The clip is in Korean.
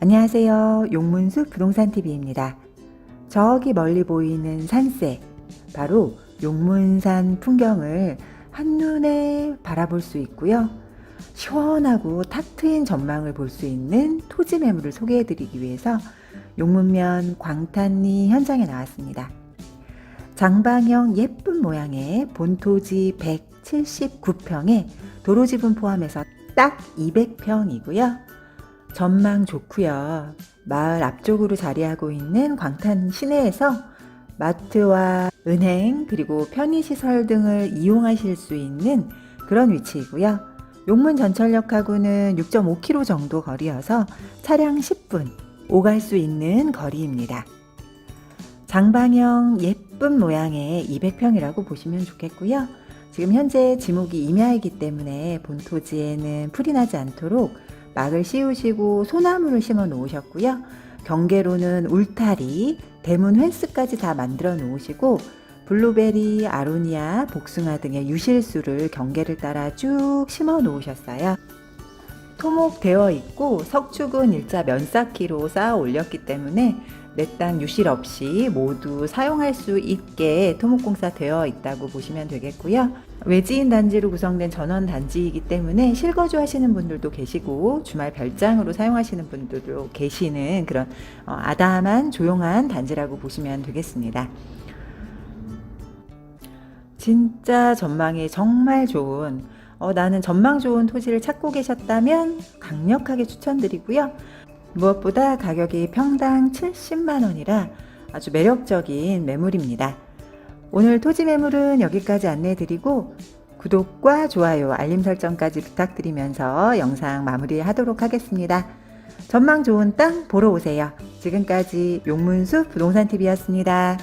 안녕하세요. 용문수 부동산TV입니다. 저기 멀리 보이는 산세, 바로 용문산 풍경을 한눈에 바라볼 수 있고요. 시원하고 탁 트인 전망을 볼 수 있는 토지 매물을 소개해 드리기 위해서 용문면 광탄리 현장에 나왔습니다. 장방형 예쁜 모양의 본토지 179평에 도로 지분 포함해서 딱 200평이고요. 전망 좋고요. 마을 앞쪽으로 자리하고 있는 광탄 시내에서 마트와 은행 그리고 편의시설 등을 이용하실 수 있는 그런 위치이고요. 용문 전철역하고는 6.5km 정도 거리여서 차량 10분 오갈 수 있는 거리입니다. 장방형 예쁜 모양의 200평이라고 보시면 좋겠고요. 지금 현재 지목이 임야이기 때문에 본토지에는 풀이 나지 않도록 막을 씌우시고 소나무를 심어 놓으셨고요. 경계로는 울타리, 대문 펜스까지 다 만들어 놓으시고 블루베리, 아로니아, 복숭아 등의 유실수를 경계를 따라 쭉 심어 놓으셨어요. 토목되어 있고 석축은 일자 면쌓기로 쌓아 올렸기 때문에 내땅 유실 없이 모두 사용할 수 있게 토목공사 되어 있다고 보시면 되겠고요. 외지인 단지로 구성된 전원 단지이기 때문에 실거주 하시는 분들도 계시고 주말 별장으로 사용하시는 분들도 계시는 그런 어, 아담한 조용한 단지라고 보시면 되겠습니다. 진짜 전망이 정말 좋은 어, 나는 전망 좋은 토지를 찾고 계셨다면 강력하게 추천드리고요. 무엇보다 가격이 평당 70만 원이라 아주 매력적인 매물입니다. 오늘 토지 매물은 여기까지 안내해 드리고 구독과 좋아요, 알림 설정까지 부탁드리면서 영상 마무리하도록 하겠습니다. 전망 좋은 땅 보러 오세요. 지금까지 용문수 부동산 TV였습니다.